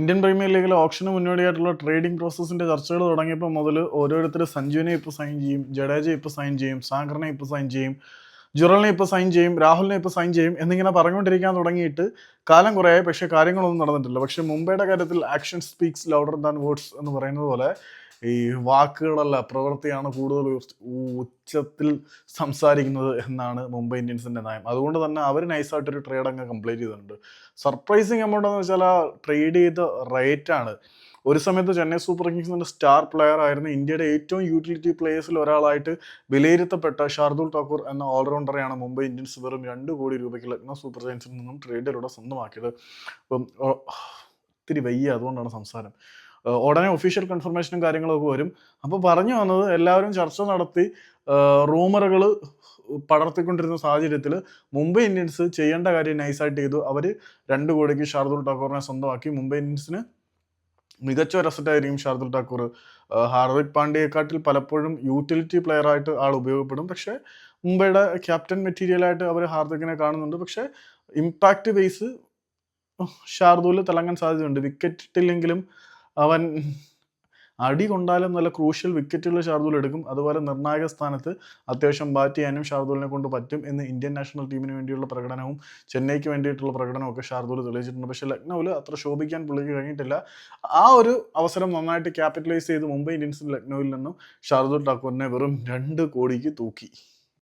Indian premier ലീഗിലെ ഓപ്ഷന് മുന്നോടിയായിട്ടുള്ള trading പ്രോസസ്സിന്റെ ചർച്ചകൾ തുടങ്ങിയപ്പോൾ മുതൽ ഓരോരുത്തർ സഞ്ജുവിനെ ഇപ്പോൾ സൈൻ ചെയ്യും ജഡേജ ഇപ്പോൾ സൈൻ ചെയ്യും സാഗറിനെ ഇപ്പോൾ സൈൻ ചെയ്യും ജുറലിനെ ഇപ്പോൾ സൈൻ ചെയ്യും രാഹുലിനെ ഇപ്പോൾ സൈൻ ചെയ്യും എന്നിങ്ങനെ പറഞ്ഞുകൊണ്ടിരിക്കാൻ തുടങ്ങിയിട്ട് കാലം കുറേയായി പക്ഷേ കാര്യങ്ങളൊന്നും നടന്നിട്ടില്ല. പക്ഷേ മുംബൈയുടെ കാര്യത്തിൽ action speaks louder than words എന്ന് പറയുന്നത് പോലെ ഈ വാക്കുകളല്ല പ്രവൃത്തിയാണ് കൂടുതൽ ഉച്ചത്തിൽ സംസാരിക്കുന്നത് എന്നാണ് മുംബൈ ഇന്ത്യൻസിന്റെ നയം. അതുകൊണ്ട് തന്നെ അവർ നൈസായിട്ടൊരു ട്രേഡ് അങ്ങ് കംപ്ലീറ്റ് ചെയ്തിട്ടുണ്ട്. സർപ്രൈസിങ് എമൗണ്ട് എന്ന് വെച്ചാൽ ആ ട്രേഡ് ചെയ്ത റേറ്റ് ആണ്. ഒരു സമയത്ത് ചെന്നൈ സൂപ്പർ കിങ്സിന്റെ സ്റ്റാർ പ്ലെയർ ആയിരുന്ന ഇന്ത്യയുടെ ഏറ്റവും യൂട്ടിലിറ്റി പ്ലേയേഴ്സിൽ ഒരാളായിട്ട് വിലയിരുത്തപ്പെട്ട ഷാർദുൽ ടാക്കൂർ എന്ന ഓൾറൗണ്ടറെയാണ് മുംബൈ ഇന്ത്യൻസ് വെറും രണ്ട് കോടി രൂപയ്ക്ക് ലക്നൗ സൂപ്പർ ജയൻസിൽ നിന്നും ട്രേഡിലൂടെ സ്വന്തമാക്കിയത്. അപ്പം ഒത്തിരി വയ്യ അതുകൊണ്ടാണ് സംസാരം. ഉടനെ ഒഫീഷ്യൽ കൺഫർമേഷനും കാര്യങ്ങളൊക്കെ വരും. അപ്പോൾ പറഞ്ഞു വന്നത് എല്ലാവരും ചർച്ച നടത്തി റൂമറുകൾ പടർത്തിക്കൊണ്ടിരുന്ന സാഹചര്യത്തിൽ മുംബൈ ഇന്ത്യൻസ് ചെയ്യേണ്ട കാര്യം നൈസായിട്ട് ചെയ്തു. അവർ രണ്ട് കോടിക്ക് ഷാർദുൽ ടാക്കൂറിനെ സ്വന്തമാക്കി. മുംബൈ ഇന്ത്യൻസിന് മികച്ച ഒരു അസറ്റായിരിക്കും ഷാർദുൽ ടാക്കൂർ ഹാർദിക് പാണ്ഡ്യയെക്കാട്ടിൽ പലപ്പോഴും യൂട്ടിലിറ്റി പ്ലെയർ ആയിട്ട് ആൾ ഉപയോഗപ്പെടും. പക്ഷേ മുംബൈയുടെ ക്യാപ്റ്റൻ മെറ്റീരിയലായിട്ട് അവർ ഹാർദിക്കിനെ കാണുന്നുണ്ട്. പക്ഷേ ഇമ്പാക്റ്റ് ബേസ് ഷാർദൂൽ തിളങ്ങാൻ സാധ്യതയുണ്ട്. വിക്കറ്റ് ഇട്ടില്ലെങ്കിലും അവൻ അടി കൊണ്ടാലും നല്ല ക്രൂഷ്യൽ വിക്കറ്റുകൾ ഷാർദൂൽ എടുക്കും. അതുപോലെ നിർണായക സ്ഥാനത്ത് അത്യാവശ്യം ബാറ്റ് ചെയ്യാനും ഷാർദൂലിനെ കൊണ്ട് പറ്റും എന്ന് ഇന്ത്യൻ നാഷണൽ ടീമിന് വേണ്ടിയുള്ള പ്രകടനവും ചെന്നൈക്ക് വേണ്ടിയിട്ടുള്ള പ്രകടനവും ഒക്കെ ഷാർദൂൽ തെളിയിച്ചിട്ടുണ്ട്. പക്ഷേ ലക്നൌവിൽ അത്ര ശോഭിക്കാൻ പുള്ളിക്ക് കഴിഞ്ഞിട്ടില്ല. ആ ഒരു അവസരം നന്നായിട്ട് ക്യാപിറ്റലൈസ് ചെയ്ത് മുംബൈ ഇന്ത്യൻസ് ലക്നൌവിൽ നിന്നും ഷാർദൂൽ ഠാക്കൂറിനെ വെറും രണ്ട് കോടിക്ക് തൂക്കി.